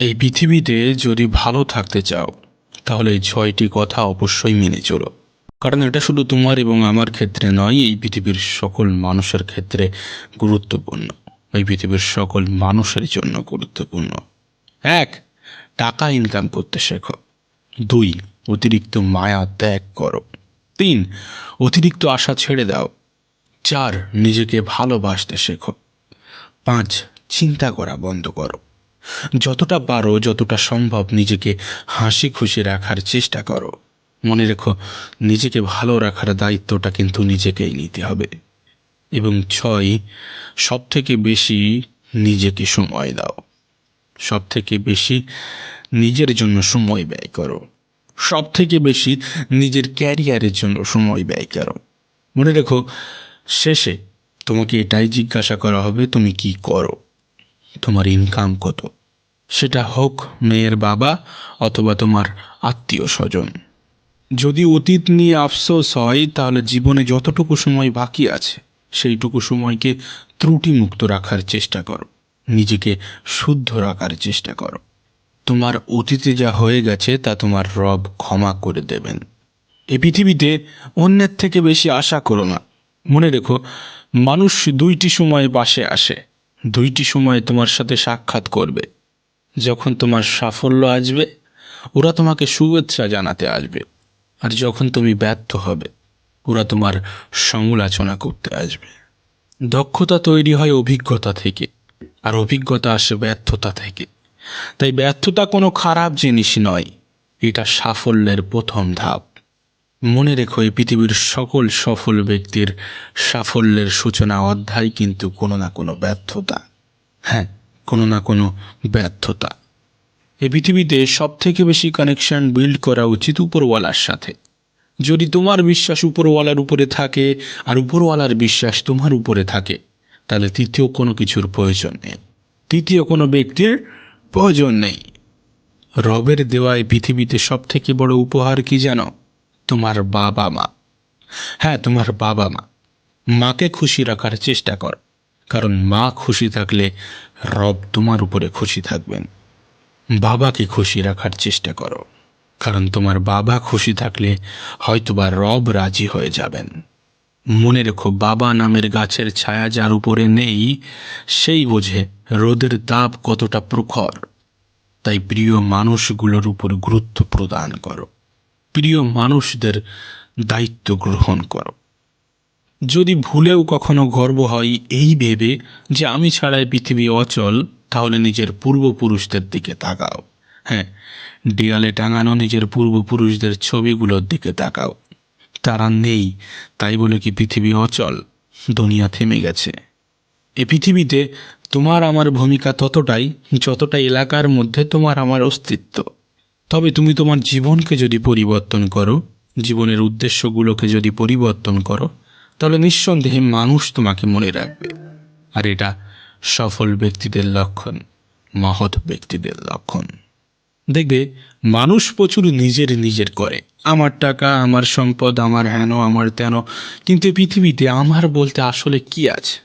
এই পৃথিবীতে যদি ভালো থাকতে চাও, তাহলে এই ছয়টি কথা অবশ্যই মেনে চলো। কারণ এটা শুধু তোমার এবং আমার ক্ষেত্রে নয়, এই পৃথিবীর সকল মানুষের ক্ষেত্রে গুরুত্বপূর্ণ। এই পৃথিবীর সকল মানুষের জন্য গুরুত্বপূর্ণ। এক, টাকা ইনকাম করতে শেখো। দুই, অতিরিক্ত মায়া ত্যাগ করো। তিন, অতিরিক্ত আশা ছেড়ে দাও। চার, নিজেকে ভালোবাসতে শেখো। পাঁচ, চিন্তা করা বন্ধ করো। যতটা পারো, যতটা সম্ভব নিজেকে হাসি খুশি রাখার চেষ্টা করো। মনে রেখো, নিজেকে ভালো রাখার দায়িত্বটা কিন্তু নিজেকেই নিতে হবে। এবং ছয় সব থেকে বেশি নিজেকে সময় দাও। সব থেকে বেশি নিজের জন্য সময় ব্যয় করো। সব থেকে বেশি নিজের ক্যারিয়ারের জন্য সময় ব্যয় করো। মনে রেখো, শেষে তোমাকে এটাই জিজ্ঞাসা করা হবে, তুমি কি করো? তোমার ইনকাম কত? সেটা হোক মেয়ের বাবা অথবা তোমার আত্মীয় স্বজন। যদি অতীত নিয়ে আফসোস হয়, তাহলে জীবনে যতটুকু সময় বাকি আছে, সেইটুকু সময়কে ত্রুটিমুক্ত রাখার চেষ্টা করো। নিজেকে শুদ্ধ রাখার চেষ্টা করো। তোমার অতীতে যা হয়ে গেছে, তা তোমার রব ক্ষমা করে দেবেন। এ পৃথিবীতে অন্যের থেকে বেশি আশা করো না। মনে রেখো, মানুষ দুইটি সময় বাসে আসে। দুইটি সময় তোমার সাথে সাক্ষাৎ করবে। যখন তোমার সাফল্য আসবে, ওরা তোমাকে শুভেচ্ছা জানাতে আসবে। আর যখন তুমি ব্যর্থ হবে, ওরা তোমার সমালোচনা করতে আসবে। দক্ষতা তৈরি হয় অভিজ্ঞতা থেকে, আর অভিজ্ঞতা আসে ব্যর্থতা থেকে। তাই ব্যর্থতা কোনো খারাপ জিনিস নয়, এটা সাফল্যের প্রথম ধাপ। মনে রেখো, এই পৃথিবীর সকল সফল ব্যক্তির সাফল্যের সূচনা অধ্যায় কিন্তু কোনো না কোনো ব্যর্থতা। হ্যাঁ কোনো না কোনো ব্যর্থতা। এই পৃথিবীতে সব থেকে বেশি কানেকশন বিল্ড করা উচিত উপরওয়ালার সাথে। যদি তোমার বিশ্বাস উপরওয়ালার উপরে থাকে আর উপরওয়ালার বিশ্বাস তোমার উপরে থাকে, তাহলে তৃতীয় কোনো কিছুর প্রয়োজন নেই। তৃতীয় কোনো ব্যক্তির প্রয়োজন নেই। রবের দেওয়া এই পৃথিবীতে সব থেকে বড় উপহার কি জানো? তোমার বাবা মা। হ্যাঁ তোমার বাবা মা। মাকে খুশি রাখার চেষ্টা কর, কারণ মা খুশি থাকলে রব তোমার উপরে খুশি থাকবেন। বাবাকে খুশি রাখার চেষ্টা করো, কারণ তোমার বাবা খুশি থাকলে হয়তোবা রব রাজি হয়ে যাবেন। মনে রেখো, বাবা নামের গাছের ছায়া যার উপরে নেই, সেই বোঝে রোদের তাপ কতটা প্রখর। তাই প্রিয় মানুষগুলোর উপর গুরুত্ব প্রদান করো। প্রিয় মানুষদের দায়িত্ব গ্রহণ করো। যদি ভুলেও কখনো গর্ব হয় এই ভেবে যে আমি ছাড়াই পৃথিবী অচল, তাহলে নিজের পূর্বপুরুষদের দিকে তাকাও। হ্যাঁ দেয়ালে টাঙানো নিজের পূর্বপুরুষদের ছবিগুলোর দিকে তাকাও। তারা নেই, তাই বলে কি পৃথিবী অচল? দুনিয়া থেমে গেছে। এ পৃথিবীতে তোমার আমার ভূমিকা ততটাই, যতটা এলাকার মধ্যে তোমার আমার অস্তিত্ব। তবে তুমি তোমার জীবনকে যদি পরিবর্তন করো, জীবনের উদ্দেশ্যগুলোকে যদি পরিবর্তন করো, তাহলে নিঃসন্দেহে মানুষ তোমাকে মনে রাখবে। আর এটা সফল ব্যক্তিদের লক্ষণ, মহৎ ব্যক্তিদের লক্ষণ। দেখবে, মানুষ প্রচুর নিজের নিজের করে। আমার টাকা, আমার সম্পদ, আমার হেন, আমার তেন, কিন্তু পৃথিবীতে আমার বলতে আসলে কি আছে?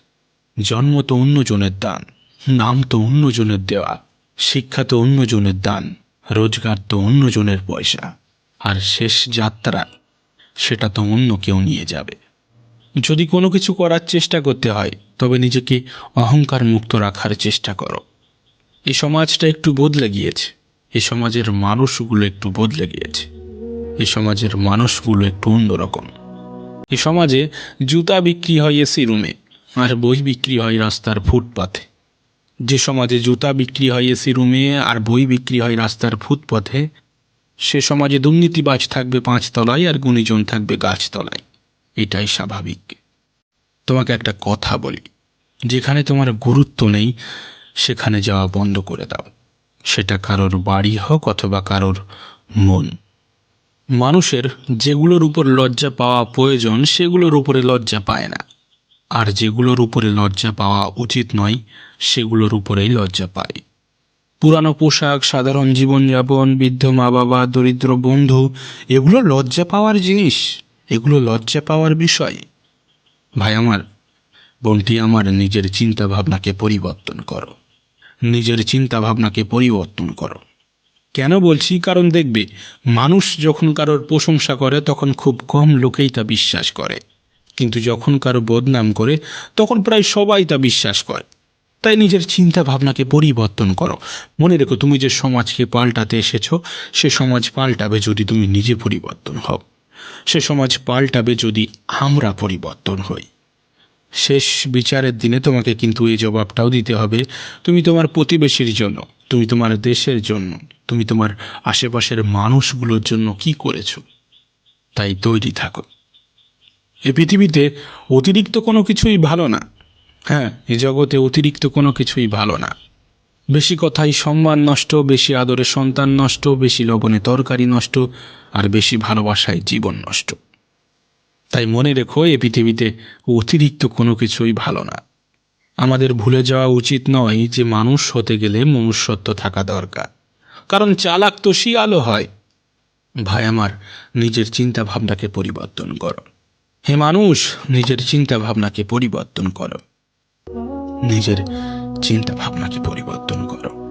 জন্ম তো অন্যজনের দান, নাম তো অন্যজনের দেওয়া, শিক্ষা তো অন্যজনের দান। রোজগার তো অন্যজনের পয়সা, আর শেষ যাত্রা সেটা তো অন্য কেউ নিয়ে যাবে। যদি কোনো কিছু করার চেষ্টা করতে হয়, তবে নিজেকে অহংকার মুক্ত রাখার চেষ্টা করো। এই সমাজটা একটু বদলে গিয়েছে। এই সমাজের মানুষগুলো একটু বদলে গিয়েছে। এই সমাজের মানুষগুলো একটু অন্যরকম। এ সমাজে জুতা বিক্রি হয় এসি রুমে, আর বই বিক্রি হয় রাস্তার ফুটপাথে যে সমাজে জুতা বিক্রি হয় এসি রুমে আর বই বিক্রি হয় রাস্তার ফুটপথে, সে সমাজে দুর্নীতিবাজ থাকবে পাঁচতলায় আর গুণীজন থাকবে গাছতলায়। এটাই স্বাভাবিক। তোমাকে একটা কথা বলি, যেখানে তোমার গুরুত্ব নেই, সেখানে যাওয়া বন্ধ করে দাও। সেটা কারোর বাড়ি হোক অথবা কারোর মন। মানুষের যেগুলোর উপর লজ্জা পাওয়া প্রয়োজন, সেগুলোর উপরে লজ্জা পায় না। আর যেগুলোর উপরে লজ্জা পাওয়া উচিত নয়, সেগুলোর উপরেই লজ্জা পায়। পুরানো পোশাক, সাধারণ জীবনযাপন, বৃদ্ধ মা বাবা দরিদ্র বন্ধু, এগুলো লজ্জা পাওয়ার জিনিস, এগুলো লজ্জা পাওয়ার বিষয়। ভাই আমার, বোনটি আমার নিজের চিন্তা ভাবনাকে পরিবর্তন করো। নিজের চিন্তা ভাবনাকে পরিবর্তন করো। কেন বলছি? কারণ দেখবে, মানুষ যখন কারোর প্রশংসা করে, তখন খুব কম লোকেই তা বিশ্বাস করে। কিন্তু যখন কারও বদনাম করে, তখন প্রায় সবাই তা বিশ্বাস করে। তাই নিজের চিন্তা ভাবনাকে পরিবর্তন করো। মনে রেখো, তুমি যে সমাজকে পাল্টাতে এসেছ, সে সমাজ পাল্টাবে যদি তুমি নিজে পরিবর্তন হও। সে সমাজ পাল্টাবে যদি আমরা পরিবর্তন হই। শেষ বিচারের দিনে তোমাকে কিন্তু এই জবাবটাও দিতে হবে, তুমি তোমার প্রতিবেশীর জন্য, তুমি তোমার দেশের জন্য, তুমি তোমার আশেপাশের মানুষগুলোর জন্য কি করেছ, তাই তৈরি থাকো। এ পৃথিবীতে অতিরিক্ত কোনো কিছুই ভালো না। হ্যাঁ এ জগতে অতিরিক্ত কোনো কিছুই ভালো না। বেশি কথাই সম্মান নষ্ট, বেশি আদরে সন্তান নষ্ট, বেশি লবণে তরকারি নষ্ট, আর বেশি ভালোবাসায় জীবন নষ্ট। তাই মনে রেখো, এ পৃথিবীতে অতিরিক্ত কোনো কিছুই ভালো না। আমাদের ভুলে যাওয়া উচিত নয় যে মানুষ হতে গেলে মনুষ্যত্ব থাকা দরকার। কারণ চালাক তো শিয়ালও হয়। ভাই আমার, নিজের চিন্তা ভাবনাকে পরিবর্তন করো। হে মানুষ নিজের চিন্তা ভাবনাকে পরিবর্তন করো। নিজের চিন্তা ভাবনাকে পরিবর্তন করো।